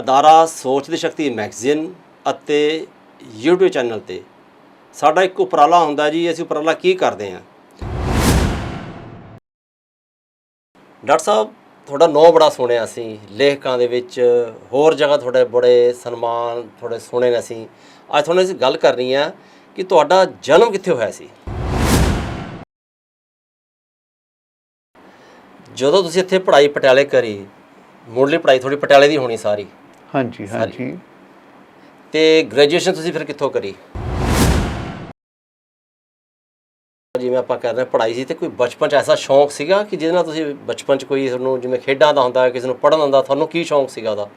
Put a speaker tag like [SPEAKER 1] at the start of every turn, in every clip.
[SPEAKER 1] ਅਦਾਰਾ ਸੋਚ ਦੀ ਸ਼ਕਤੀ ਮੈਗਜ਼ੀਨ ਅਤੇ YouTube ਚੈਨਲ ਤੇ। ਸਾਡਾ ਇੱਕ ਉਪਰਾਲਾ ਹੁੰਦਾ ਜੀ, ਅਸੀਂ ਉਪਰਾਲਾ ਕੀ ਕਰਦੇ ਹਾਂ? ਡਾਕਟਰ ਸਾਹਿਬ, ਤੁਹਾਡਾ ਨਾਂ ਬੜਾ ਸੁਣਿਆ ਅਸੀਂ ਲੇਖਕਾਂ ਦੇ ਵਿੱਚ ਹੋਰ ਜਗ੍ਹਾ ਤੁਹਾਡੇ ਬੜੇ ਸਨਮਾਨ, ਤੁਹਾਡੇ ਸੁਣੇ ਨੇ ਅਸੀਂ। ਅੱਜ ਤੁਹਾਨੂੰ ਅਸੀਂ ਗੱਲ ਕਰਨੀ ਆ ਕਿ ਤੁਹਾਡਾ ਜਨਮ ਕਿੱਥੇ ਹੋਇਆ ਸੀ? ਜਦੋਂ ਤੁਸੀਂ ਇੱਥੇ ਪੜ੍ਹਾਈ ਪਟਿਆਲੇ ਕਰੀ ਮੁੱਢਲੀ ਪੜ੍ਹਾਈ ਥੋੜੀ ਪਟਿਆਲੇ ਦੀ ਹੋਣੀ ਸਾਰੀ।
[SPEAKER 2] ਹਾਂਜੀ ਹਾਂਜੀ।
[SPEAKER 1] ਤੇ ਗ੍ਰੈਜੂਏਸ਼ਨ ਤੁਸੀਂ ਫਿਰ ਕਿੱਥੋਂ ਕਰੀ? ਜਿਵੇਂ ਆਪਾਂ ਕਰ ਰਹੇ ਪੜ੍ਹਾਈ ਸੀ ਤੇ ਕੋਈ ਬਚਪਨ ਚ ਐਸਾ ਸ਼ੌਂਕ ਸੀਗਾ ਕਿ ਜਿਹਦੇ ਨਾਲ ਤੁਸੀਂ ਬਚਪਨ ਚ ਕੋਈ ਤੁਹਾਨੂੰ ਜਿਵੇਂ ਖੇਡਾਂ ਦਾ ਹੁੰਦਾ ਕਿਸੇ ਨੂੰ ਪੜ੍ਹਨ ਹੁੰਦਾ ਤੁਹਾਨੂੰ ਕੀ ਸ਼ੌਂਕ ਸੀਗਾ ਉਹਦਾ?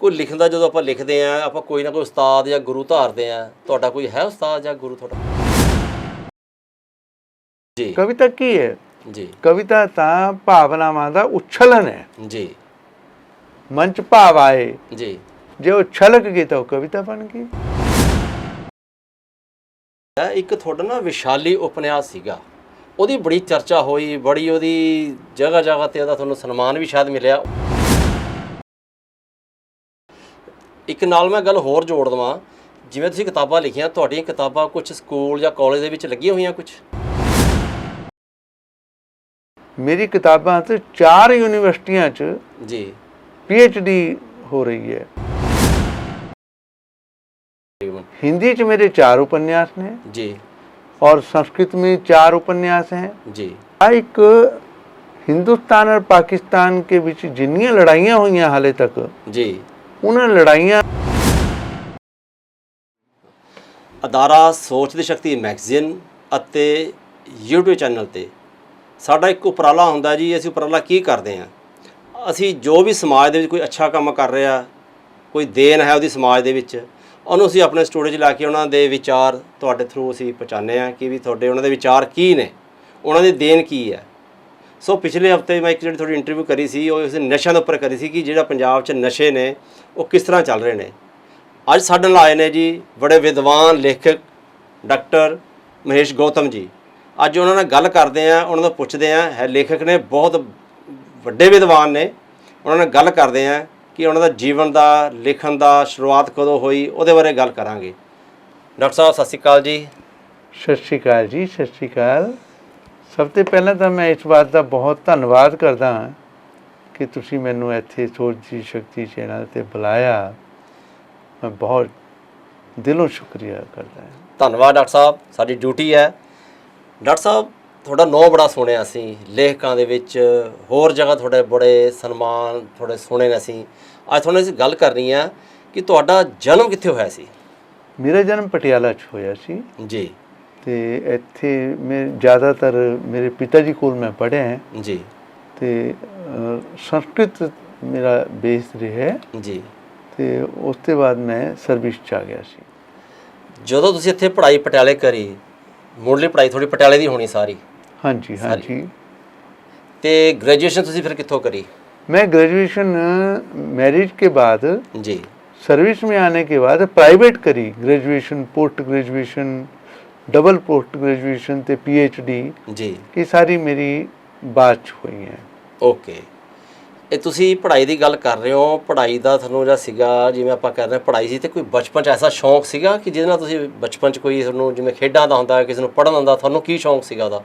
[SPEAKER 1] ਕੋਈ ਲਿਖਣ ਦਾ ਜਦੋਂ ਆਪਾਂ ਲਿਖਦੇ ਆ ਆਪਾਂ ਕੋਈ ਨਾ ਕੋਈ ਉਸਤਾਦ ਜਾਂ ਗੁਰੂ ਧਾਰਦੇ ਆ ਤੁਹਾਡਾ ਕੋਈ ਹੈ ਉਸਤਾਦ ਜਾਂ ਗੁਰੂ ਤੁਹਾਡਾ? ਜੀ।
[SPEAKER 2] ਕਵਿਤਾ ਕੀ ਹੈ?
[SPEAKER 1] ਜੀ।
[SPEAKER 2] ਕਵਿਤਾ ਤਾਂ ਭਾਵਨਾਵਾਂ ਦਾ ਉਛਲਨ ਹੈ।
[SPEAKER 1] ਜੀ।
[SPEAKER 2] ਮਨ ਚ ਭਾਵ ਆਏ।
[SPEAKER 1] ਜੀ।
[SPEAKER 2] ਜੇ ਉਹ ਛਲਕ ਗਈ ਤਾਂ ਉਹ ਕਵਿਤਾ ਬਣ ਗਈ।
[SPEAKER 1] ਇੱਕ ਤੁਹਾਡਾ ਨਾ ਵਿਸ਼ਾਲੀ ਉਪਨਿਆਸ ਸੀਗਾ। ਉਹਦੀ ਬੜੀ ਚਰਚਾ ਹੋਈ ਬੜੀ ਉਹਦੀ ਜਗ੍ਹਾ ਜਗ੍ਹਾ ਤੇ ਉਹਦਾ ਤੁਹਾਨੂੰ ਸਨਮਾਨ ਵੀ ਸ਼ਾਇਦ ਮਿਲਿਆ। ਇੱਕ ਨਾਲ ਮੈਂ ਗੱਲ ਹੋਰ ਜੋੜ ਦਵਾਂ। ਜਿਵੇਂ ਤੁਸੀਂ ਕਿਤਾਬਾਂ ਲਿਖੀਆਂ ਤੁਹਾਡੀਆਂ ਕਿਤਾਬਾਂ ਕੁਝ ਸਕੂਲ ਜਾਂ ਕਾਲਜ ਦੇ ਵਿੱਚ ਲੱਗੀਆਂ ਹੋਈਆਂ ਕੁਝ
[SPEAKER 2] ਮੇਰੀ ਕਿਤਾਬਾਂ ਤੇ ਚਾਰ ਯੂਨੀਵਰਸਿਟੀਆਂ 'ਚ
[SPEAKER 1] ਜੀ
[SPEAKER 2] ਡੀ ਹੋ ਰਹੀ ਹੈ हिंदी च मेरे चार उपन्यास ने
[SPEAKER 1] ਜੀ
[SPEAKER 2] और संस्कृत में चार उपन्यास हैं
[SPEAKER 1] ਜੀ
[SPEAKER 2] आ एक हिंदुस्तान और पाकिस्तान के बीच जिन्नियां लड़ाइयां हुई हाले तक
[SPEAKER 1] ਜੀ
[SPEAKER 2] उन्हें लड़ाइयां
[SPEAKER 1] ਅਦਾਰਾ ਸੋਚ ਦੀ ਸ਼ਕਤੀ ਮੈਗਜ਼ੀਨ ਅਤੇ YouTube ਚੈਨਲ ਤੇ ਸਾਡਾ ਇੱਕ ਉਪਰਾਲਾ ਹੁੰਦਾ ਜੀ, ਅਸੀਂ ਉਪਰਾਲਾ ਕੀ ਕਰਦੇ ਹਾਂ? ਅਸੀਂ ਜੋ ਵੀ ਸਮਾਜ ਦੇ ਵਿੱਚ ਕੋਈ ਅੱਛਾ ਕੰਮ ਕਰ ਰਿਹਾ, ਕੋਈ ਦੇਣ ਹੈ ਉਹਦੀ ਸਮਾਜ ਦੇ ਵਿੱਚ, ਉਹਨੂੰ ਅਸੀਂ ਆਪਣੇ ਸਟੂਡੀਓ 'ਚ ਲਾ ਕੇ ਉਹਨਾਂ ਦੇ ਵਿਚਾਰ ਤੁਹਾਡੇ ਥਰੂ ਅਸੀਂ ਪਹੁੰਚਾਉਂਦੇ ਹਾਂ ਕਿ ਵੀ ਤੁਹਾਡੇ ਉਹਨਾਂ ਦੇ ਵਿਚਾਰ ਕੀ ਨੇ, ਉਹਨਾਂ ਦੀ ਦੇਣ ਕੀ ਹੈ। ਸੋ ਪਿਛਲੇ ਹਫ਼ਤੇ ਮੈਂ ਇੱਕ ਜਿਹੜੀ ਤੁਹਾਡੀ ਇੰਟਰਵਿਊ ਕਰੀ ਸੀ, ਉਹ ਇਸ ਨਸ਼ਿਆਂ ਦੇ ਉੱਪਰ ਕਰੀ ਸੀ ਕਿ ਜਿਹੜਾ ਪੰਜਾਬ 'ਚ ਨਸ਼ੇ ਨੇ, ਉਹ ਕਿਸ ਤਰ੍ਹਾਂ ਚੱਲ ਰਹੇ ਨੇ। ਅੱਜ ਸਾਡੇ ਨਾਲ ਆਏ ਨੇ ਜੀ, ਬੜੇ ਵਿਦਵਾਨ ਲੇਖਕ ਡਾਕਟਰ ਮਹੇਸ਼ ਗੌਤਮ ਜੀ। ਅੱਜ ਉਹਨਾਂ ਨਾਲ ਗੱਲ ਕਰਦੇ ਆ ਉਹਨਾਂ ਤੋਂ ਪੁੱਛਦੇ ਆ ਹੈ ਲੇਖਕ ਨੇ ਬਹੁਤ ਵੱਡੇ ਵਿਦਵਾਨ ਨੇ। ਉਹਨਾਂ ਨਾਲ ਗੱਲ ਕਰਦੇ ਆ ਕਿ ਉਹਨਾਂ ਦਾ ਜੀਵਨ ਦਾ ਲਿਖਣ ਦਾ ਸ਼ੁਰੂਆਤ ਕਦੋਂ ਹੋਈ ਉਹਦੇ ਬਾਰੇ ਗੱਲ ਕਰਾਂਗੇ। ਡਾਕਟਰ ਸਾਹਿਬ ਸਤਿ ਸ਼੍ਰੀ ਅਕਾਲ ਜੀ।
[SPEAKER 2] ਸਤਿ ਸ਼੍ਰੀ ਅਕਾਲ ਜੀ ਸਤਿ ਸ਼੍ਰੀ ਅਕਾਲ। ਸਭ ਤੋਂ ਪਹਿਲਾਂ ਤਾਂ ਮੈਂ ਇਸ ਬਾਤ ਦਾ ਬਹੁਤ ਧੰਨਵਾਦ ਕਰਦਾ ਹਾਂ ਕਿ ਤੁਸੀਂ ਮੈਨੂੰ ਇੱਥੇ ਸੋਚ ਦੀ ਸ਼ਕਤੀ ਚੈਨਲ ਤੇ ਬੁਲਾਇਆ। ਮੈਂ ਬਹੁਤ ਦਿਲੋਂ ਸ਼ੁਕਰੀਆ ਕਰਦਾ ਹਾਂ।
[SPEAKER 1] ਧੰਨਵਾਦ ਡਾਕਟਰ ਸਾਹਿਬ। ਸਾਡੀ ਡਿਊਟੀ ਹੈ। ਡਾਕਟਰ ਸਾਹਿਬ ਤੁਹਾਡਾ ਨਾਂ ਬੜਾ ਸੁਣਿਆ ਅਸੀਂ ਲੇਖਕਾਂ ਦੇ ਵਿੱਚ ਹੋਰ ਜਗ੍ਹਾ ਤੁਹਾਡੇ ਬੜੇ ਸਨਮਾਨ ਤੁਹਾਡੇ ਸੁਣੇ ਨੇ ਅਸੀਂ। ਅੱਜ ਤੁਹਾਨੂੰ ਅਸੀਂ ਗੱਲ ਕਰਨੀ ਆ ਕਿ ਤੁਹਾਡਾ ਜਨਮ ਕਿੱਥੇ ਹੋਇਆ ਸੀ?
[SPEAKER 2] ਮੇਰਾ ਜਨਮ ਪਟਿਆਲਾ 'ਚ ਹੋਇਆ ਸੀ।
[SPEAKER 1] ਜੀ।
[SPEAKER 2] ਤੇ ਇੱਥੇ ਮੈਂ ਜ਼ਿਆਦਾਤਰ ਮੇਰੇ ਪਿਤਾ ਜੀ ਕੋਲ ਮੈਂ ਪੜ੍ਹਿਆ ਹੈ।
[SPEAKER 1] ਜੀ।
[SPEAKER 2] ਤੇ ਸੰਸਕ੍ਰਿਤ ਮੇਰਾ ਬੇਸ ਰਿਹਾ ਹੈ।
[SPEAKER 1] ਜੀ।
[SPEAKER 2] ਤੇ ਉਸ ਤੋਂ ਬਾਅਦ ਮੈਂ ਸਰਵਿਸ ਚ ਆ ਗਿਆ ਸੀ।
[SPEAKER 1] ਜਦੋਂ ਤੁਸੀਂ ਇੱਥੇ ਪੜ੍ਹਾਈ ਪਟਿਆਲੇ ਕਰੀ ਮੁੱਢਲੀ ਪੜ੍ਹਾਈ ਥੋੜੀ ਪਟਿਆਲੇ ਦੀ ਹੋਣੀ ਸਾਰੀ
[SPEAKER 2] ਹਾਂਜੀ ਹਾਂਜੀ
[SPEAKER 1] ਤੇ ਗ੍ਰੈਜੂਏਸ਼ਨ ਤੁਸੀਂ ਫਿਰ ਕਿੱਥੋਂ ਕਰੀ
[SPEAKER 2] मैं ग्रेजुएशन मैरिज के बाद
[SPEAKER 1] ਜੀ
[SPEAKER 2] सर्विस में आने के बाद प्राइवेट करी graduation post graduation double post graduation ते पीएचडी
[SPEAKER 1] ਜੀ
[SPEAKER 2] ये सारी मेरी बाद च हुई हैं
[SPEAKER 1] ਓਕੇ ਇਹ ਤੁਸੀਂ ਪੜ੍ਹਾਈ ਦੀ ਗੱਲ ਕਰ ਰਹੇ ਹੋ ਪੜ੍ਹਾਈ ਦਾ ਤੁਹਾਨੂੰ ਜਿਹੜਾ ਸੀਗਾ ਜਿਵੇਂ ਆਪਾਂ ਕਰ ਰਹੇ ਪੜ੍ਹਾਈ ਸੀ ਤੇ ਕੋਈ ਬਚਪਨ ਚ ਐਸਾ ਸ਼ੌਂਕ ਸੀਗਾ ਕਿ ਜਿਹਦੇ ਨਾਲ ਤੁਸੀਂ ਬਚਪਨ ਚ ਕੋਈ ਤੁਹਾਨੂੰ ਜਿਵੇਂ ਖੇਡਾਂ ਦਾ ਹੁੰਦਾ ਕਿਸੇ ਨੂੰ ਪੜ੍ਹਨ ਦਾ ਤੁਹਾਨੂੰ ਕੀ ਸ਼ੌਂਕ ਸੀਗਾ ਉਹਦਾ?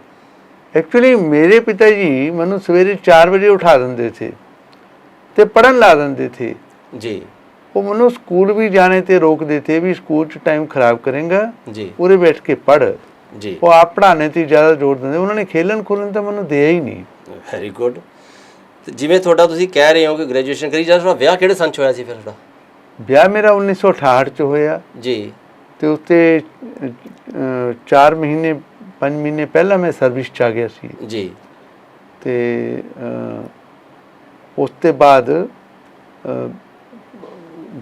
[SPEAKER 2] ਐਕਚੁਅਲੀ ਮੇਰੇ ਪਿਤਾ ਜੀ ਮੈਨੂੰ ਸਵੇਰੇ 4 ਵਜੇ ਉਠਾ ਦਿੰਦੇ ਸੀ ਤੇ ਪੜ੍ਹਨ ਲਾ ਦਿੰਦੇ ਥੇ
[SPEAKER 1] ਜੀ।
[SPEAKER 2] ਉਹ ਮੈਨੂੰ ਸਕੂਲ ਵੀ ਜਾਣੇ ਤੇ ਰੋਕਦੇ ਥੇ ਵੀ ਸਕੂਲ ਚ ਟਾਈਮ ਖਰਾਬ ਕਰੇਗਾ
[SPEAKER 1] ਜੀ।
[SPEAKER 2] ਉਰੇ ਬੈਠ ਕੇ ਪੜ੍ਹ।
[SPEAKER 1] ਜੀ।
[SPEAKER 2] ਉਹ ਆਪ ਪੜਾਣੇ ਤੇ ਜ਼ਿਆਦਾ ਜ਼ੋਰ ਦਿੰਦੇ ਉਹਨਾਂ ਨੇ ਖੇਲਣ ਖੁਲਣ ਤਾਂ ਮੈਨੂੰ ਦਿਆ ਹੀ ਨਹੀਂ।
[SPEAKER 1] ਵੈਰੀ ਗੁੱਡ ਤੇ ਜਿਵੇਂ ਤੁਹਾਡਾ ਤੁਸੀਂ ਕਹਿ ਰਹੇ ਹੋ ਕਿ ਗ੍ਰੈਜੂਏਸ਼ਨ ਕਰੀ ਜਾਂ ਤੁਹਾਡਾ ਵਿਆਹ ਕਿਹੜੇ ਸੰਨ 'ਚ ਹੋਇਆ ਸੀ ਫਿਰ ਤੁਹਾਡਾ?
[SPEAKER 2] ਵਿਆਹ ਮੇਰਾ 1968 ਚ ਹੋਇਆ।
[SPEAKER 1] ਜੀ।
[SPEAKER 2] ਤੇ ਉੱਤੇ 4 ਮਹੀਨੇ 5 ਮਹੀਨੇ ਪਹਿਲਾਂ ਮੈਂ ਸਰਵਿਸ ਚ ਆ ਗਿਆ ਸੀ।
[SPEAKER 1] ਜੀ।
[SPEAKER 2] ਤੇ ਉਸ ਤੋਂ ਬਾਅਦ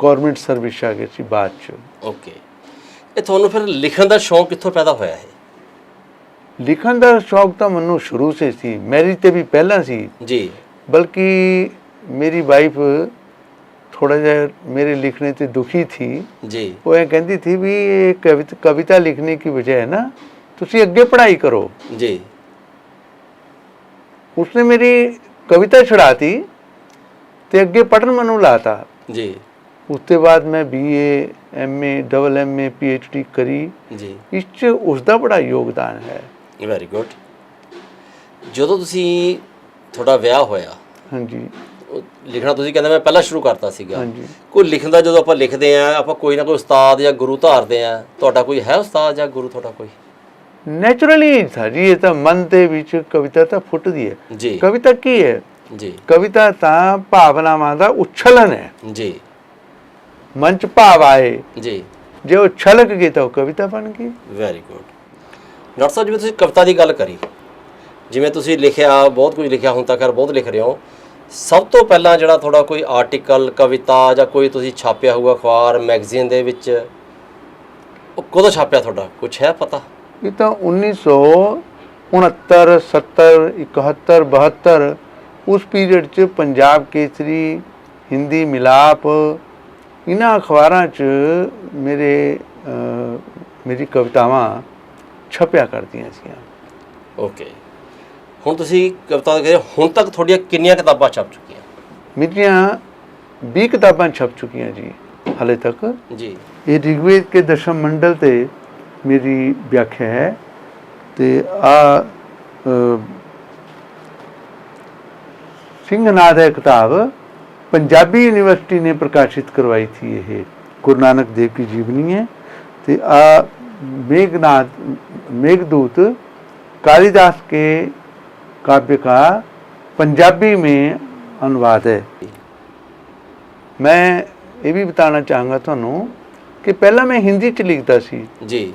[SPEAKER 2] ਗਵਰਨਮੈਂਟ ਸਰਵਿਸ ਆ ਗਿਆ ਸੀ ਬਾਅਦ ਚ।
[SPEAKER 1] ਓਕੇ। ਇਹ ਤੁਹਾਨੂੰ ਫਿਰ ਲਿਖਣ ਦਾ ਸ਼ੌਂਕ ਕਿੱਥੋਂ ਪੈਦਾ ਹੋਇਆ ਹੈ
[SPEAKER 2] ਲਿਖਣ ਦਾ ਸ਼ੌਕ ਤਾਂ ਮੈਨੂੰ ਸ਼ੁਰੂ ਸੇ ਸੀ। ਮੈਰਿਜ ਤੇ ਵੀ ਪਹਿਲਾਂ ਸੀ।
[SPEAKER 1] ਜੀ।
[SPEAKER 2] ਬਲਕਿ ਮੇਰੀ ਵਾਈਫ ਥੋੜਾ ਜਿਹਾ ਮੇਰੇ ਲਿਖਣੇ ਤੇ ਦੁਖੀ ਥੀ
[SPEAKER 1] ਜੀ
[SPEAKER 2] ਉਹ ਇਹ ਕਹਿੰਦੀ ਥੀ ਵੀ ਇਹ ਕਵਿਤਾ ਕਵਿਤਾ ਲਿਖਣੇ की वजह है ना ਤੁਸੀਂ ਅੱਗੇ ਪੜ੍ਹਾਈ ਕਰੋ
[SPEAKER 1] ਜੀ
[SPEAKER 2] उसने मेरी कविता छुड़ाती ਤੇ ਅੱਗੇ ਪੜਨ ਮੈਨੂੰ ਲਾਤਾ
[SPEAKER 1] ਜੀ
[SPEAKER 2] ਉਸ ਤੋਂ ਬਾਅਦ ਮੈਂ BA MA double MA PhD ਕਰੀ
[SPEAKER 1] ਜੀ
[SPEAKER 2] ਇਸ 'ਚ ਉਸ ਦਾ ਬੜਾ ਯੋਗਦਾਨ ਹੈ
[SPEAKER 1] ਵੈਰੀ ਗੁੱਡ ਜਦੋਂ ਤੁਸੀਂ ਤੁਹਾਡਾ ਵਿਆਹ ਹੋਇਆ।
[SPEAKER 2] ਹਾਂਜੀ।
[SPEAKER 1] ਉਹ ਲਿਖਣਾ ਤੁਸੀਂ ਕਹਿੰਦੇ ਮੈਂ ਪਹਿਲਾਂ ਸ਼ੁਰੂ ਕਰਤਾ ਸੀਗਾ।
[SPEAKER 2] ਹਾਂਜੀ।
[SPEAKER 1] ਕੋਈ ਲਿਖਣ ਦਾ ਜਦੋਂ ਆਪਾਂ ਲਿਖਦੇ ਆ ਆਪਾਂ ਕੋਈ ਨਾ ਕੋਈ ਉਸਤਾਦ ਜਾਂ ਗੁਰੂ ਧਾਰਦੇ ਆ ਤੁਹਾਡਾ ਕੋਈ ਹੈ ਉਸਤਾਦ ਜਾਂ ਗੁਰੂ ਤੁਹਾਡਾ ਕੋਈ?
[SPEAKER 2] ਨੈਚੁਰਲੀ ਥਾ ਜੀ ਇਹ ਤਾਂ ਮਨ ਦੇ ਵਿੱਚ ਕਵਿਤਾ ਤਾਂ ਫੁੱਟਦੀ ਹੈ।
[SPEAKER 1] ਜੀ।
[SPEAKER 2] ਕਵਿਤਾ ਕੀ ਹੈ?
[SPEAKER 1] ਜੀ।
[SPEAKER 2] ਕਵਿਤਾ ਤਾਂ ਭਾਵਨਾਵਾਂ ਦਾ ਉਛਲਨ ਹੈ।
[SPEAKER 1] ਜੀ।
[SPEAKER 2] ਮਨ 'ਚ ਭਾਵ ਆਏ।
[SPEAKER 1] ਜੀ।
[SPEAKER 2] ਜੇ ਉਹ ਛਲਕ ਗਈ ਤਾਂ ਉਹ ਕਵਿਤਾ ਬਣ ਗਈ।
[SPEAKER 1] ਵੈਰੀ ਗੁੱਡ ਡਾਕਟਰ ਸਾਹਿਬ ਜਿਵੇਂ ਤੁਸੀਂ ਕਵਿਤਾ ਦੀ ਗੱਲ ਕਰੀ ਜਿਵੇਂ ਤੁਸੀਂ ਲਿਖਿਆ ਬਹੁਤ ਕੁਝ ਲਿਖਿਆ ਹੁਣ ਤੱਕ ਬਹੁਤ ਲਿਖ ਰਹੇ ਹੋ। ਸਭ ਤੋਂ ਪਹਿਲਾਂ ਜਿਹੜਾ ਤੁਹਾਡਾ ਕੋਈ ਆਰਟੀਕਲ ਕਵਿਤਾ ਜਾਂ ਕੋਈ ਤੁਸੀਂ ਛਾਪਿਆ ਹੋਊਗਾ ਅਖਬਾਰ ਮੈਗਜ਼ੀਨ ਦੇ ਵਿੱਚ ਉਹ ਕਦੋਂ ਛਾਪਿਆ ਤੁਹਾਡਾ? ਕੁਝ ਹੈ ਪਤਾ?
[SPEAKER 2] ਇਹ ਤਾਂ 1969 70 71 72 ਉਸ ਪੀਰੀਅਡ 'ਚ ਪੰਜਾਬ ਕੇਸਰੀ ਹਿੰਦੀ ਮਿਲਾਪ ਇਹਨਾਂ ਅਖਬਾਰਾਂ 'ਚ ਮੇਰੇ ਮੇਰੀ ਕਵਿਤਾਵਾਂ ਛਪਿਆ ਕਰਦੀਆਂ ਸੀਆਂ।
[SPEAKER 1] ਓਕੇ ਹੁਣ ਤੁਸੀਂ ਕਵਿਤਾ ਕਹਿੰਦੇ ਹੁਣ ਤੱਕ ਤੁਹਾਡੀਆਂ ਕਿੰਨੀਆਂ ਕਿਤਾਬਾਂ ਛਪ ਚੁੱਕੀਆਂ?
[SPEAKER 2] ਮੇਰੀਆਂ 20 ਕਿਤਾਬਾਂ ਛਪ ਚੁੱਕੀਆਂ ਜੀ ਹਲੇ ਤੱਕ।
[SPEAKER 1] ਜੀ।
[SPEAKER 2] ਇਹ ਰਿਗਵੇਦ ਕੇ ਦਸ਼ਮ ਮੰਡਲ ਤੇ ਮੇਰੀ ਵਿਆਖਿਆ ਹੈ ਤੇ ਆ ਸਿੰਘਨਾਦ ਹੈ ਕਿਤਾਬ। ਪੰਜਾਬੀ ਯੂਨੀਵਰਸਿਟੀ ਨੇ ਪ੍ਰਕਾਸ਼ਿਤ ਕਰਵਾਈ ਸੀ ਇਹ। ਗੁਰੂ ਨਾਨਕ ਦੇਵ ਦੀ ਜੀਵਨੀ ਹੈ ਤੇ ਆ ਮੇਘਨਾਥ ਮੇਘਦੂਤ ਕਾਲੀਦਾਸ ਕੇ काव्य का पंजाबी में अनुवाद है ਮੈਂ ਇਹ ਵੀ ਬਤਾਣਾ ਚਾਹਾਂਗਾ ਤੁਹਾਨੂੰ ਕਿ ਪਹਿਲਾਂ ਮੈਂ ਹਿੰਦੀ ਚ ਲਿਖਦਾ ਸੀ।
[SPEAKER 1] ਜੀ।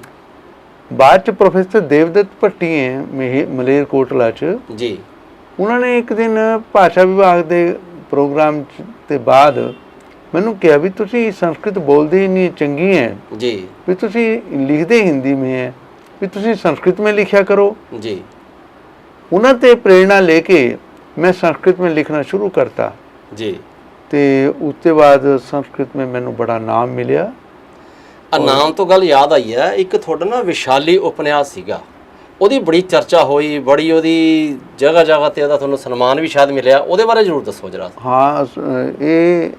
[SPEAKER 2] ਬਾਅਦ ਚ ਪ੍ਰੋਫੈਸਰ ਦੇਵਦਤ ਭੱਟੀ ਹੈ ਮਲੇਰਕੋਟਲਾ ਚ
[SPEAKER 1] ਜੀ।
[SPEAKER 2] ਉਹਨਾਂ ਨੇ ਇੱਕ ਦਿਨ ਭਾਸ਼ਾ ਵਿਭਾਗ ਦੇ ਪ੍ਰੋਗਰਾਮ ਤੇ ਬਾਅਦ ਮੈਨੂੰ ਕਿਹਾ ਵੀ ਤੁਸੀਂ ਸੰਸਕ੍ਰਿਤ ਬੋਲਦੇ ਨਹੀਂ ਚੰਗੀ ਹੈ
[SPEAKER 1] ਜੀ।
[SPEAKER 2] ਵੀ ਤੁਸੀਂ ਲਿਖਦੇ ਹਿੰਦੀ ਮੇ ਹੈ ਵੀ ਤੁਸੀਂ ਸੰਸਕ੍ਰਿਤ ਮੇ ਲਿਖਿਆ ਕਰੋ।
[SPEAKER 1] ਜੀ।
[SPEAKER 2] ਉਹਨਾਂ ਤੇ ਪ੍ਰੇਰਣਾ ਲੈ ਕੇ ਮੈਂ ਸੰਸਕ੍ਰਿਤ ਵਿੱਚ ਲਿਖਣਾ ਸ਼ੁਰੂ ਕਰਤਾ।
[SPEAKER 1] ਜੀ।
[SPEAKER 2] ਤੇ ਉਸ ਤੋਂ ਬਾਅਦ ਸੰਸਕ੍ਰਿਤ ਵਿੱਚ ਮੈਨੂੰ ਬੜਾ ਨਾਮ ਮਿਲਿਆ।
[SPEAKER 1] ਆ ਨਾਮ ਤੋਂ ਗੱਲ ਯਾਦ ਆਈ ਹੈ। ਇੱਕ ਤੁਹਾਡਾ ਨਾ ਵਿਸ਼ਾਲੀ ਉਪਨਿਆਸ ਸੀਗਾ। ਉਹਦੀ ਬੜੀ ਚਰਚਾ ਹੋਈ ਬੜੀ ਉਹਦੀ ਜਗ੍ਹਾ ਜਗ੍ਹਾ ਤੇ ਉਹਦਾ ਤੁਹਾਨੂੰ ਸਨਮਾਨ ਵੀ ਸ਼ਾਇਦ ਮਿਲਿਆ। ਉਹਦੇ ਬਾਰੇ ਜ਼ਰੂਰ ਦੱਸੋ ਜਰਾ।
[SPEAKER 2] ਹਾਂ ਇਹ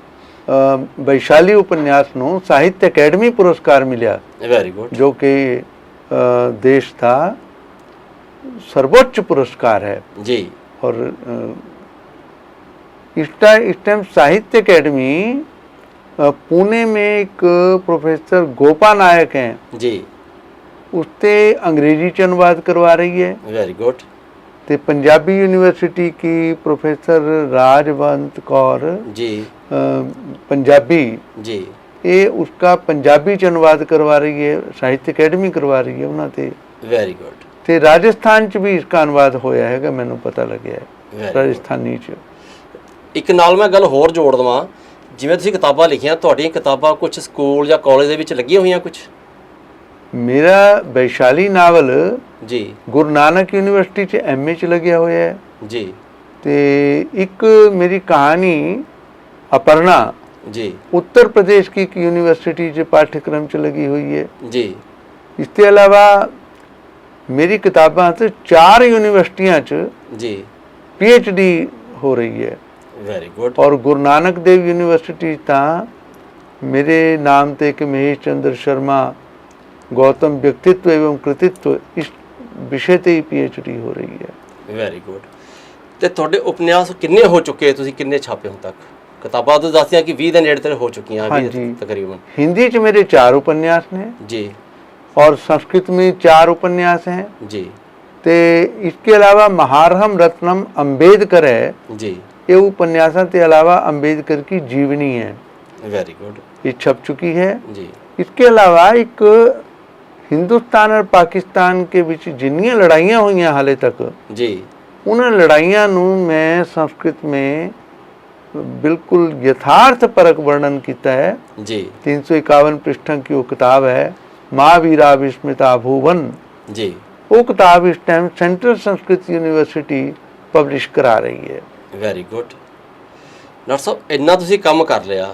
[SPEAKER 2] ਵੈਸ਼ਾਲੀ ਉਪਨਿਆਸ ਨੂੰ ਸਾਹਿਤ ਅਕੈਡਮੀ ਪੁਰਸਕਾਰ ਮਿਲਿਆ।
[SPEAKER 1] ਵੈਰੀ ਗੁੱਡ
[SPEAKER 2] ਜੋ ਕਿ ਦੇਸ਼ ਦਾ सर्वोच्च पुरस्कार है
[SPEAKER 1] ਜੀ
[SPEAKER 2] और अ, इस टाइम इस टाइम साहित्य अकेडमी अ, पुणे में एक प्रोफेसर गोपा नायक हैं
[SPEAKER 1] ਜੀ
[SPEAKER 2] उससे अंग्रेजी च अनुवाद करवा रही है
[SPEAKER 1] ਵੈਰੀ ਗੁੱਡ
[SPEAKER 2] ਤੇ ਪੰਜਾਬੀ ਯੂਨੀਵਰਸਿਟੀ ਕੀ ਪ੍ਰੋਫੈਸਰ ਰਾਜਵੰਤ ਕੌਰ
[SPEAKER 1] ਜੀ
[SPEAKER 2] ਅ, ਪੰਜਾਬੀ
[SPEAKER 1] ਜੀ
[SPEAKER 2] ਇਹ ਉਸਕਾ ਪੰਜਾਬੀ ਚ ਅਨੁਵਾਦ ਕਰਵਾ ਰਹੀ ਹੈ ਸਾਹਿਤ ਅਕੈਡਮੀ ਕਰਵਾ ਰਹੀ ਹੈ ਉਹਨਾਂ ਤੇ
[SPEAKER 1] ਵੈਰੀ ਗੁੱਡ
[SPEAKER 2] ਤੇ ਰਾਜਸਥਾਨ ਚ ਵੀ ਇਸਕਾ ਅਨੁਵਾਦ ਹੋਇਆ ਹੈਗਾ ਮੈਨੂੰ ਪਤਾ ਲੱਗਿਆ ਰਾਜਸਥਾਨੀ ਚ।
[SPEAKER 1] ਇੱਕ ਨਾਲ ਮੈਂ ਗੱਲ ਹੋਰ ਜੋੜ ਦਵਾਂ। ਜਿਵੇਂ ਤੁਸੀਂ ਕਿਤਾਬਾਂ ਲਿਖੀਆਂ ਤੁਹਾਡੀਆਂ ਕਿਤਾਬਾਂ ਕੁਝ ਸਕੂਲ ਜਾਂ ਕਾਲਜ ਦੇ ਵਿੱਚ ਲੱਗੀਆਂ ਹੋਈਆਂ ਕੁਝ
[SPEAKER 2] ਮੇਰਾ ਬੈਸ਼ਾਲੀ ਨਾਵਲ
[SPEAKER 1] ਜੀ।
[SPEAKER 2] ਗੁਰੂ ਨਾਨਕ ਯੂਨੀਵਰਸਿਟੀ ਚ ਐਮਏ ਚ ਲੱਗਿਆ ਹੋਇਆ ਹੈ।
[SPEAKER 1] ਜੀ।
[SPEAKER 2] ਤੇ ਇੱਕ ਮੇਰੀ ਕਹਾਣੀ ਅਪਰਣਾ
[SPEAKER 1] ਜੀ।
[SPEAKER 2] ਉੱਤਰ ਪ੍ਰਦੇਸ਼ की एक यूनिवर्सिटी जो ਚ ਲੱਗੀ ਹੋਈ ਹੈ।
[SPEAKER 1] ਜੀ।
[SPEAKER 2] ਇਸ ਤੋਂ ਇਲਾਵਾ ਮੇਰੀ ਕਿਤਾਬਾਂ 'ਚ ਚਾਰ ਯੂਨੀਵਰਸਿਟੀਆਂ 'ਚ
[SPEAKER 1] ਜੀ।
[SPEAKER 2] ਪੀ ਐਚ ਡੀ ਹੋ ਰਹੀ ਹੈ।
[SPEAKER 1] ਵੈਰੀ ਗੁੱਡ
[SPEAKER 2] ਔਰ ਗੁਰੂ ਨਾਨਕ ਦੇਵ ਯੂਨੀਵਰਸਿਟੀ ਤਾਂ ਮੇਰੇ ਨਾਮ ਤੇ ਇੱਕ ਮਹੇਸ਼ ਚੰਦਰ ਸ਼ਰਮਾ ਗੌਤਮ ਵਿਅਕਤੀਤਵ ਐਵੰ ਕ੍ਰਿਤਿਤਵ ਇਸ ਵਿਸ਼ੇ ਤੇ ਹੀ ਪੀਐਚਡੀ ਹੋ ਰਹੀ ਹੈ।
[SPEAKER 1] ਵੈਰੀ ਗੁੱਡ ਤੇ ਤੁਹਾਡੇ ਉਪਨਿਆਸ ਕਿੰਨੇ ਹੋ ਚੁੱਕੇ ਤੁਸੀਂ ਕਿੰਨੇ ਛਾਪੇ ਹੁਣ ਤੱਕ? ਕਿਤਾਬਾਂ ਤੋਂ ਦੱਸਿਆ ਕਿ 20 ਦੇ ਨੇੜੇ ਤੇਰੇ ਹੋ ਚੁੱਕੀਆਂ
[SPEAKER 2] ਵੀ
[SPEAKER 1] ਤਕਰੀਬਨ।
[SPEAKER 2] ਹਿੰਦੀ ਚ ਮੇਰੇ ਚਾਰ ਉਪਨਿਆਸ ਨੇ।
[SPEAKER 1] ਜੀ।
[SPEAKER 2] और संस्कृत में चार उपन्यास हैं
[SPEAKER 1] ਜੀ
[SPEAKER 2] ਤੇ इसके अलावा महारहम रत्नम अंबेडकर है
[SPEAKER 1] ਜੀ
[SPEAKER 2] ये उपन्यासों के अलावा अंबेडकर की जीवनी है
[SPEAKER 1] ਵੈਰੀ ਗੁੱਡ
[SPEAKER 2] ये छप चुकी है
[SPEAKER 1] ਜੀ
[SPEAKER 2] इसके अलावा एक हिंदुस्तान और पाकिस्तान के बीच जिन्नियां लड़ाइयां हुई हैं हाले तक
[SPEAKER 1] ਜੀ
[SPEAKER 2] ਉਹਨਾਂ ਲੜਾਈਆਂ ਨੂੰ ਮੈਂ ਸੰਸਕ੍ਰਿਤ में बिल्कुल यथार्थ परक वर्णन किया है
[SPEAKER 1] ਜੀ
[SPEAKER 2] 351 पृष्ठों की वो किताब है ਮਹਾਵੀਰਾ ਵਿਸ਼ਮਿਤਾ ਭੂਵਨ
[SPEAKER 1] ਜੀ
[SPEAKER 2] ਉਹ ਕਿਤਾਬ ਇਸ time central Sanskrit university publish ਕਰਾ ਰਹੀ ਹੈ
[SPEAKER 1] ਵੈਰੀ ਗੁੱਡ ਡਾਕਟਰ ਸਾਹਿਬ ਇੰਨਾ ਤੁਸੀਂ ਕੰਮ ਕਰ ਲਿਆ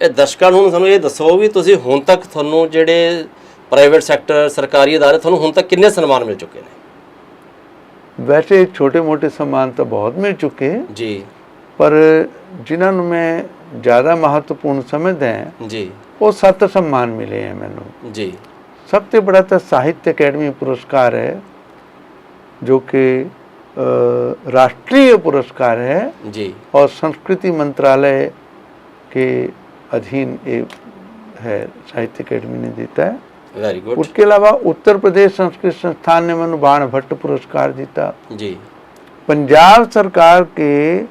[SPEAKER 1] ਇਹ ਦਰਸ਼ਕਾਂ ਨੂੰ ਸਾਨੂੰ ਇਹ ਦੱਸੋ ਵੀ ਤੁਸੀਂ ਹੁਣ ਤੱਕ ਤੁਹਾਨੂੰ ਜਿਹੜੇ ਪ੍ਰਾਈਵੇਟ ਸੈਕਟਰ ਸਰਕਾਰੀ ادارے ਤੁਹਾਨੂੰ ਹੁਣ ਤੱਕ ਕਿੰਨੇ ਸਨਮਾਨ ਮਿਲ ਚੁੱਕੇ ਨੇ
[SPEAKER 2] ਵੈਸੇ ਛੋਟੇ-ਮੋਟੇ ਸਨਮਾਨ ਤਾਂ ਬਹੁਤ ਮਿਲ ਚੁੱਕੇ
[SPEAKER 1] ਜੀ
[SPEAKER 2] ਪਰ ਜਿਨ੍ਹਾਂ ਨੂੰ ਮੈਂ ਜ਼ਿਆਦਾ ਮਹੱਤਵਪੂਰਨ ਸਮਝਦਾ ਹਾਂ
[SPEAKER 1] ਜੀ
[SPEAKER 2] ਉਹ ਸੱਤ ਸਨਮਾਨ ਮਿਲੇ ਹੈ ਮੈਨੂੰ
[SPEAKER 1] ਜੀ
[SPEAKER 2] सबसे बड़ा तो साहित्य अकेडमी पुरस्कार है जो कि राष्ट्रीय पुरस्कार है।
[SPEAKER 1] जी।
[SPEAKER 2] और संस्कृति मंत्रालय के अधीन ये है साहित्य अकेडमी ने जीता है।
[SPEAKER 1] वेरी गुड
[SPEAKER 2] उसके अलावा उत्तर प्रदेश संस्कृत संस्थान ने मनु बाण भट्ट पुरस्कार जीता।
[SPEAKER 1] जी।
[SPEAKER 2] पंजाब सरकार के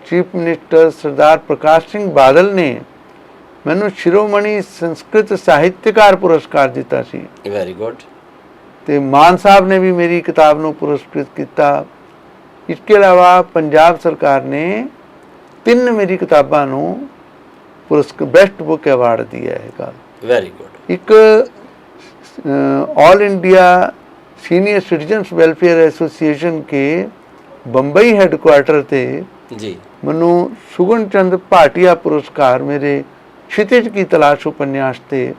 [SPEAKER 2] चीफ मिनिस्टर सरदार प्रकाश सिंह बादल ने ਮੈਨੂੰ ਸ਼ਿਰੋਮਣੀ ਸੰਸਕ੍ਰਿਤ ਸਾਹਿਤਕਾਰ ਪੁਰਸਕਾਰ ਦਿੱਤਾ ਸੀ
[SPEAKER 1] ਵੈਰੀ ਗੁੱਡ
[SPEAKER 2] ਤੇ ਮਾਨ ਸਾਹਿਬ ਨੇ ਵੀ ਮੇਰੀ ਕਿਤਾਬ ਨੂੰ ਪੁਰਸਕ੍ਰਿਤ ਕੀਤਾ ਇਸ ਤੋਂ ਇਲਾਵਾ ਪੰਜਾਬ ਸਰਕਾਰ ਨੇ ਤਿੰਨ ਮੇਰੀ ਕਿਤਾਬਾਂ ਨੂੰ ਪੁਰਸਕਾਰ ਬੈਸਟ ਬੁੱਕ ਅਵਾਰਡ ਦਿਆ ਹੈਗਾ
[SPEAKER 1] ਵੈਰੀ ਗੁੱਡ
[SPEAKER 2] ਇੱਕ all India senior citizens welfare association के ਬੰਬਈ ਹੈੱਡਕੁਆਰਟਰ ਤੇ
[SPEAKER 1] ਜੀ
[SPEAKER 2] ਮੈਨੂੰ ਸੁਗਨ ਚੰਦ ਭਾਟੀਆ ਪੁਰਸਕਾਰ ਮੇਰੇ क्षितिज की तलाश उपन्यास ਤੇ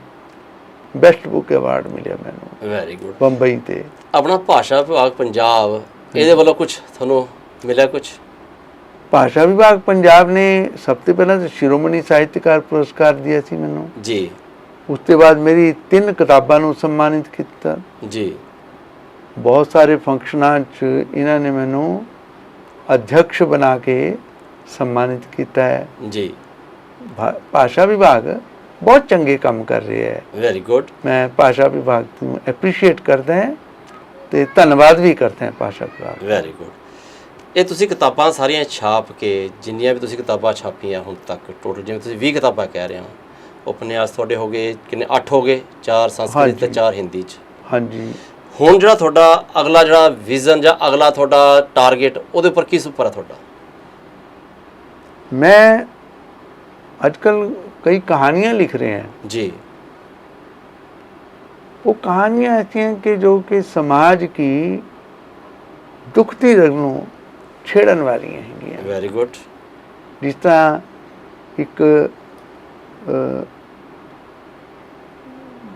[SPEAKER 2] ਬੈਸਟ ਬੁੱਕ ਅਵਾਰਡ ਮਿਲਿਆ ਮੈਨੂੰ
[SPEAKER 1] ਵੈਰੀ ਗੁੱਡ
[SPEAKER 2] ਬੰਬਈ ਤੇ
[SPEAKER 1] ਆਪਣਾ ਭਾਸ਼ਾ ਵਿਭਾਗ ਪੰਜਾਬ ਇਹਦੇ ਵੱਲੋਂ ਕੁਝ ਤੁਹਾਨੂੰ ਮਿਲਿਆ ਕੁਝ
[SPEAKER 2] ਭਾਸ਼ਾ ਵਿਭਾਗ ਪੰਜਾਬ ਨੇ ਸਭ ਤੋਂ ਪਹਿਲਾਂ ਤਾਂ ਸ਼ਿਰੋਮਣੀ ਸਾਹਿਤਕਾਰ ਪੁਰਸਕਾਰ ਦਿਆ ਸੀ ਮੈਨੂੰ
[SPEAKER 1] ਜੀ
[SPEAKER 2] ਉਸ ਤੋਂ ਬਾਅਦ ਮੇਰੀ ਤਿੰਨ ਕਿਤਾਬਾਂ ਨੂੰ ਸਨਮਾਨਿਤ ਕੀਤਾ
[SPEAKER 1] ਜੀ
[SPEAKER 2] ਬਹੁਤ ਸਾਰੇ ਫੰਕਸ਼ਨਾਂ 'ਚ ਇਹਨਾਂ ਨੇ ਮੈਨੂੰ ਅਧਿਅਕਸ਼ ਬਣਾ ਕੇ ਸਨਮਾਨਿਤ ਕੀਤਾ ਹੈ
[SPEAKER 1] ਜੀ
[SPEAKER 2] ਭਾ- ਭਾਸ਼ਾ ਵਿਭਾਗ ਬਹੁਤ ਚੰਗੇ ਕੰਮ ਕਰ ਰਿਹਾ ਹੈ।
[SPEAKER 1] ਵੈਰੀ ਗੁੱਡ
[SPEAKER 2] ਮੈਂ ਭਾਸ਼ਾ ਵਿਭਾਗ ਨੂੰ ਐਪਰੀਸ਼ੀਏਟ ਕਰਦਾ ਹਾਂ ਤੇ ਧੰਨਵਾਦ ਵੀ ਕਰਦਾ ਹਾਂ ਭਾਸ਼ਾ ਵਿਭਾਗ
[SPEAKER 1] ਵੈਰੀ ਗੁੱਡ ਇਹ ਤੁਸੀਂ ਕਿਤਾਬਾਂ ਸਾਰੀਆਂ ਛਾਪ ਕੇ ਜਿੰਨੀਆਂ ਵੀ ਤੁਸੀਂ ਕਿਤਾਬਾਂ ਛਾਪੀਆਂ ਹੁਣ ਤੱਕ ਟੋਟਲ ਜਿਵੇਂ ਤੁਸੀਂ 20 ਕਿਤਾਬਾਂ ਕਹਿ ਰਹੇ ਹੋ ਉਪਨਿਆਸ ਤੁਹਾਡੇ ਹੋ ਗਏ ਕਿੰਨੇ 8 ਹੋ ਗਏ 4 ਸੰਸਕ੍ਰਿਤ ਤੇ
[SPEAKER 2] ਹਾਂਜੀ।
[SPEAKER 1] 4 ਹਿੰਦੀ ਚ।
[SPEAKER 2] ਹਾਂਜੀ।
[SPEAKER 1] ਹੁਣ ਜਿਹੜਾ ਤੁਹਾਡਾ ਅਗਲਾ ਜਿਹੜਾ ਵਿਜ਼ਨ ਜਾਂ ਅਗਲਾ ਤੁਹਾਡਾ ਟਾਰਗੇਟ ਉਹਦੇ ਉੱਪਰ ਕੀ ਸੁਪਰ ਹੈ ਤੁਹਾਡਾ?
[SPEAKER 2] ਮੈਂ आजकल कई कहानियां लिख रहे हैं
[SPEAKER 1] ਜੀ
[SPEAKER 2] वो कहानियां ऐसी हैं कि जो कि समाज की ਦੁਖਤੀ ਰਗ ਨੂੰ ਛੇੜਨ ਵਾਲੀਆਂ ਹੈਗੀਆਂ
[SPEAKER 1] ਵੈਰੀ ਗੁੱਡ
[SPEAKER 2] ਜਿਸ ਤਰ੍ਹਾਂ ਇੱਕ ਅ,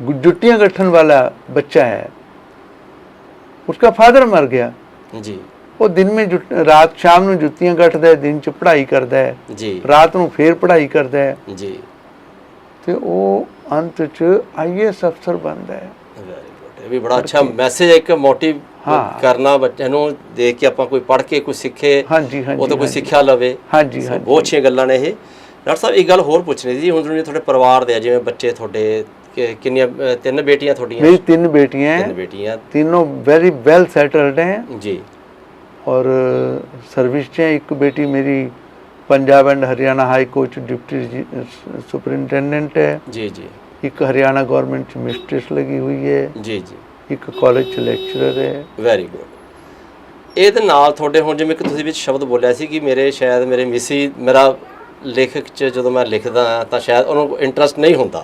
[SPEAKER 2] ਗੁ- ਜੁੱਤੀਆਂ ਗੱਠਣ ਵਾਲਾ ਬੱਚਾ ਹੈ उसका फादर मर गया
[SPEAKER 1] ਜੀ
[SPEAKER 2] ਉਹ ਦਿਨ ਮੇ ਰਾਤ ਸ਼ਾਮ ਨੂੰ ਜੁੱਤੀਆਂ ਕੱਟਦਾ ਹੈ ਦਿਨ ਚ ਪੜ੍ਹਾਈ ਕਰਦਾ ਹੈ।
[SPEAKER 1] ਜੀ।
[SPEAKER 2] ਰਾਤ ਨੂੰ ਫੇਰ ਪੜ੍ਹਾਈ ਕਰਦਾ ਹੈ।
[SPEAKER 1] ਜੀ।
[SPEAKER 2] ਤੇ ਉਹ ਅੰਤ ਚ ਆਈਐਸ ਅਫਸਰ ਬਣਦਾ ਹੈ।
[SPEAKER 1] ਇਹ ਵੀ ਬੜਾ ਅੱਛਾ ਮੈਸੇਜ ਹੈ ਇੱਕ ਮੋਟਿਵ ਕਰਨਾ ਬੱਚਿਆਂ ਨੂੰ ਦੇਖ ਕੇ ਆਪਾਂ ਕੋਈ ਪੜ੍ਹ ਕੇ ਕੋਈ ਸਿੱਖੇ ਉਹ ਤੋਂ ਕੋਈ ਸਿੱਖਿਆ ਲਵੇ।
[SPEAKER 2] ਹਾਂਜੀ ਹਾਂਜੀ।
[SPEAKER 1] ਬਹੁਤ ਛੇ ਗੱਲਾਂ ਨੇ ਇਹ। ਡਾਕਟਰ ਸਾਹਿਬ ਇੱਕ ਗੱਲ ਹੋਰ ਪੁੱਛਣੀ ਸੀ ਹੁਣ ਤੁਹਾਡੇ ਪਰਿਵਾਰ ਦੇ ਜਿਵੇਂ ਬੱਚੇ ਤੁਹਾਡੇ ਕਿੰਨੀਆਂ ਤਿੰਨ ਬੇਟੀਆਂ ਤੁਹਾਡੀਆਂ?
[SPEAKER 2] ਮੇਰੀ ਤਿੰਨ ਬੇਟੀਆਂ
[SPEAKER 1] ਤਿੰਨ ਬੇਟੀਆਂ।
[SPEAKER 2] ਤਿੰਨੋਂ ਵੈਰੀ ਵੈਲ ਸੈਟਲਡ ਹੈ।
[SPEAKER 1] ਜੀ।
[SPEAKER 2] और सर्विस से एक बेटी मेरी Punjab and Haryana high court deputy superintendent है
[SPEAKER 1] ਜੀ ਜੀ
[SPEAKER 2] एक हरियाणा गवर्नमेंट मिस्ट्रेस लगी हुई है
[SPEAKER 1] ਜੀ ਜੀ
[SPEAKER 2] एक कॉलेज च लेक्चरर है
[SPEAKER 1] ਵੈਰੀ ਗੁੱਡ ਇਹਦੇ ਨਾਲ ਤੁਹਾਡੇ ਹੁਣ ਜਿਵੇਂ ਕਿ ਤੁਸੀਂ ਵਿੱਚ ਸ਼ਬਦ ਬੋਲਿਆ ਸੀ ਕਿ ਮੇਰੇ ਸ਼ਾਇਦ ਮੇਰੇ ਮਿਸੀ ਮੇਰਾ ਲੇਖਕ ਚ ਜਦੋਂ ਮੈਂ ਲਿਖਦਾ ਹਾਂ ਤਾਂ ਸ਼ਾਇਦ ਉਹਨੂੰ ਇੰਟਰਸਟ ਨਹੀਂ ਹੁੰਦਾ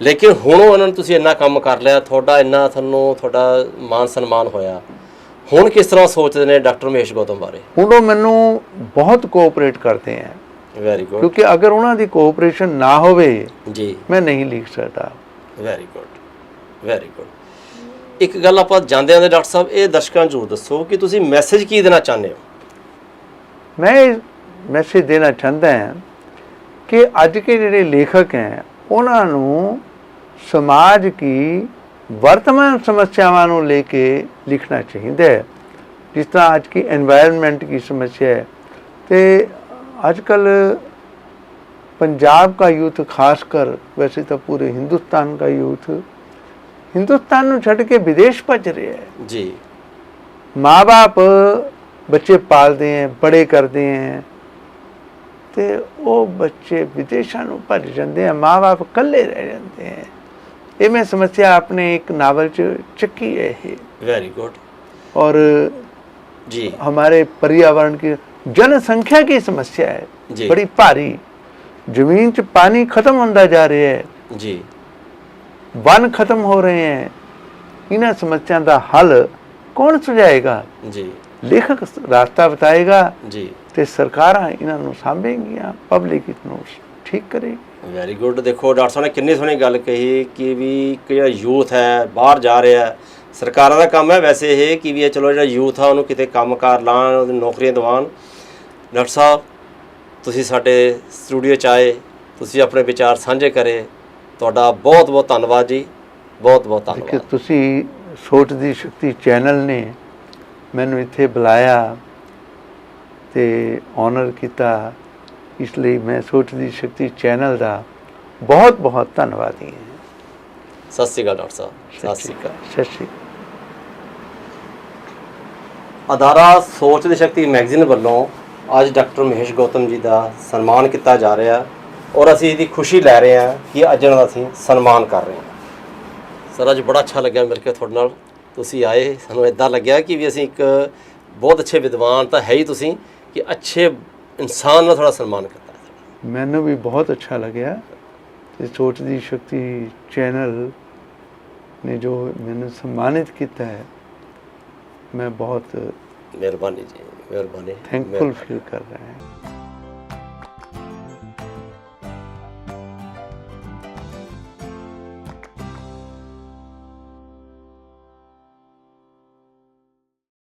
[SPEAKER 1] ਲੇਕਿਨ ਹੁਣ ਉਹਨਾਂ ਨੂੰ ਤੁਸੀਂ ਇੰਨਾ ਕੰਮ ਕਰ ਲਿਆ ਤੁਹਾਡਾ ਇੰਨਾ ਤੁਹਾਨੂੰ ਤੁਹਾਡਾ ਮਾਨ ਸਨਮਾਨ ਹੋਇਆ ਹੁਣ ਕਿਸ ਤਰ੍ਹਾਂ ਸੋਚਦੇ ਨੇ ਡਾਕਟਰ ਮਹੇਸ਼ ਗੌਤਮ ਬਾਰੇ?
[SPEAKER 2] ਹੁਣ ਉਹ ਮੈਨੂੰ ਬਹੁਤ ਕੋਆਪਰੇਟ ਕਰਦੇ हैं
[SPEAKER 1] ਵੈਰੀ ਗੁੱਡ
[SPEAKER 2] ਕਿਉਂਕਿ ਅਗਰ ਉਹਨਾਂ ਦੀ ਕੋਆਪਰੇਸ਼ਨ ਨਾ ਹੋਵੇ
[SPEAKER 1] ਜੀ।
[SPEAKER 2] ਮੈਂ ਨਹੀਂ ਲਿਖ ਸਕਦਾ।
[SPEAKER 1] ਵੈਰੀ ਗੁੱਡ ਵੈਰੀ ਗੁੱਡ ਇੱਕ ਗੱਲ ਆਪਾਂ ਜਾਂਦੇ ਆਂਦੇ ਡਾਕਟਰ ਸਾਹਿਬ ਇਹ ਦਰਸ਼ਕਾਂ ਨੂੰ ਜ਼ਰੂਰ ਦੱਸੋ ਕਿ ਤੁਸੀਂ ਮੈਸੇਜ ਕੀ ਦੇਣਾ ਚਾਹੁੰਦੇ ਹੋ?
[SPEAKER 2] ਮੈਂ ਮੈਸੇਜ ਦੇਣਾ ਚਾਹੁੰਦਾ ਹਾਂ ਕਿ ਅੱਜ ਕੇ ਜਿਹੜੇ ਲੇਖਕ ਹੈ ਉਹਨਾਂ ਨੂੰ ਸਮਾਜ ਕੀ ਵਰਤਮਾਨ ਸਮੱਸਿਆਵਾਂ ਨੂੰ ਲੈ ਕੇ ਲਿਖਣਾ ਚਾਹੀਦਾ ਹੈ ਜਿਸ ਤਰ੍ਹਾਂ ਅੱਜ ਕੀ एनवायरनमेंट की समस्या है ਤੇ ਅੱਜ ਕੱਲ पंजाब का यूथ खासकर वैसे तो पूरे हिंदुस्तान का यूथ हिंदुस्तान ਨੂੰ ਛੱਡ ਕੇ ਵਿਦੇਸ਼ ਭੱਜ ਰਿਹਾ ਹੈ
[SPEAKER 1] ਜੀ
[SPEAKER 2] ਮਾਂ-ਬਾਪ ਬੱਚੇ ਪਾਲਦੇ ਹੈ ਬੜੇ ਕਰਦੇ ਹੈ ਤੇ ਉਹ ਬੱਚੇ ਵਿਦੇਸ਼ਾਂ ਨੂੰ ਭੱਜ ਜਾਂਦੇ ਆ ਮਾਂ-ਬਾਪ ਇਕੱਲੇ ਰਹਿ ਜਾਂਦੇ ਹੈ ਇਹ ਮੈਂ ਸਮੱਸਿਆ ਆਪਣੇ ਇੱਕ ਨਾਵਲ ਚ ਚੱਕੀ ਹੈ ਇਹ
[SPEAKER 1] ਵੈਰੀ ਗੁੱਡ
[SPEAKER 2] और
[SPEAKER 1] ਜੀ
[SPEAKER 2] हमारे पर्यावरण की जनसंख्या की समस्या है
[SPEAKER 1] जी।
[SPEAKER 2] बड़ी भारी जमीन च पानी खत्म होता जा रहा है
[SPEAKER 1] ਜੀ
[SPEAKER 2] वन खत्म हो रहे हैं इन्हें समस्या का हल कौन सुझाएगा
[SPEAKER 1] ਜੀ
[SPEAKER 2] ਲੇਖਕ ਰਾਸਤਾ ਬਤਾਏਗਾ
[SPEAKER 1] ਜੀ
[SPEAKER 2] ਤੇ ਸਰਕਾਰਾਂ ਇਹਨਾਂ ਨੂੰ ਸਾਂਭੇਗੀਆਂ ਪਬਲਿਕ ਨੂੰ ਠੀਕ ਕਰੇਗੀ
[SPEAKER 1] ਵੈਰੀ ਗੁੱਡ ਦੇਖੋ, ਡਾਕਟਰ ਸਾਹਿਬ ਨੇ ਕਿੰਨੀ ਸੋਹਣੀ ਗੱਲ ਕਹੀ ਕਿ ਵੀ ਇੱਕ ਜਿਹੜਾ ਯੂਥ ਹੈ, ਬਾਹਰ ਜਾ ਰਿਹਾ ਸਰਕਾਰਾਂ ਦਾ ਕੰਮ ਹੈ ਵੈਸੇ ਇਹ ਕਿ ਵੀ ਇਹ ਚਲੋ ਜਿਹੜਾ ਯੂਥ ਆ, ਉਹਨੂੰ ਕਿਤੇ ਕੰਮਕਾਰ ਲਾਣ ਉਹਨੂੰ ਨੌਕਰੀਆਂ ਦਿਵਾਉਣ। ਡਾਕਟਰ ਸਾਹਿਬ, ਤੁਸੀਂ ਸਾਡੇ ਸਟੂਡੀਓ 'ਚ ਆਏ, ਤੁਸੀਂ ਆਪਣੇ ਵਿਚਾਰ ਸਾਂਝੇ ਕਰੇ। ਤੁਹਾਡਾ ਬਹੁਤ ਬਹੁਤ ਧੰਨਵਾਦ ਜੀ। ਬਹੁਤ ਬਹੁਤ
[SPEAKER 2] ਕਿ
[SPEAKER 1] ਧੰਨਵਾਦ
[SPEAKER 2] ਤੁਸੀਂ ਸੋਚ ਦੀ ਸ਼ਕਤੀ ਚੈਨਲ ਨੇ ਮੈਨੂੰ ਇੱਥੇ ਬੁਲਾਇਆ ਤੇ ਆਨਰ ਕੀਤਾ। ਇਸ ਲਈ ਮੈਂ ਸੋਚ ਦੀ ਸ਼ਕਤੀ ਚੈਨਲ ਦਾ ਬਹੁਤ ਬਹੁਤ ਧੰਨਵਾਦੀ ਹਾਂ।
[SPEAKER 1] ਸਤਿ ਸ਼੍ਰੀ ਅਕਾਲ ਡਾਕਟਰ ਸਾਹਿਬ। ਸਤਿ ਸ਼੍ਰੀ ਅਕਾਲ।
[SPEAKER 2] ਸਤਿ ਸ਼੍ਰੀ ਅਕਾਲ।
[SPEAKER 1] ਅਦਾਰਾ ਸੋਚ ਦੀ ਸ਼ਕਤੀ ਮੈਗਜ਼ੀਨ ਵੱਲੋਂ ਅੱਜ ਡਾਕਟਰ ਮਹੇਸ਼ ਗੌਤਮ ਜੀ ਦਾ ਸਨਮਾਨ ਕੀਤਾ ਜਾ ਰਿਹਾ ਔਰ ਅਸੀਂ ਇਹਦੀ ਖੁਸ਼ੀ ਲੈ ਰਹੇ ਹਾਂ ਕਿ ਅੱਜ ਇਹਨਾਂ ਦਾ ਅਸੀਂ ਸਨਮਾਨ ਕਰ ਰਹੇ ਹਾਂ। ਸਰ ਅੱਜ ਬੜਾ ਅੱਛਾ ਲੱਗਿਆ ਮਿਲ ਕੇ ਤੁਹਾਡੇ ਨਾਲ। ਤੁਸੀਂ ਆਏ ਸਾਨੂੰ ਇਦਾਂ ਲੱਗਿਆ ਕਿ ਵੀ ਅਸੀਂ ਇੱਕ ਬਹੁਤ ਅੱਛੇ ਵਿਦਵਾਨ ਤਾਂ ਹੈ ਹੀ ਤੁਸੀਂ ਕਿ ਅੱਛੇ ਇਨਸਾਨ ਨਾਲ ਥੋੜਾ ਸਨਮਾਨ ਕੀਤਾ।
[SPEAKER 2] ਮੈਨੂੰ ਵੀ ਬਹੁਤ ਅੱਛਾ ਲੱਗਿਆ ਤੇ ਸੋਚ ਦੀ ਸ਼ਕਤੀ ਚੈਨਲ ਨੇ ਜੋ ਮੈਨੂੰ ਸਨਮਾਨਿਤ ਕੀਤਾ ਹੈ ਮੈਂ ਬਹੁਤ
[SPEAKER 1] ਮਿਹਰਬਾਨੀ ਜੀ ਮਿਹਰਬਾਨੀ।
[SPEAKER 2] ਥੈਂਕਫੁਲ ਫੀਲ ਕਰ ਰਿਹਾ ਹਾਂ।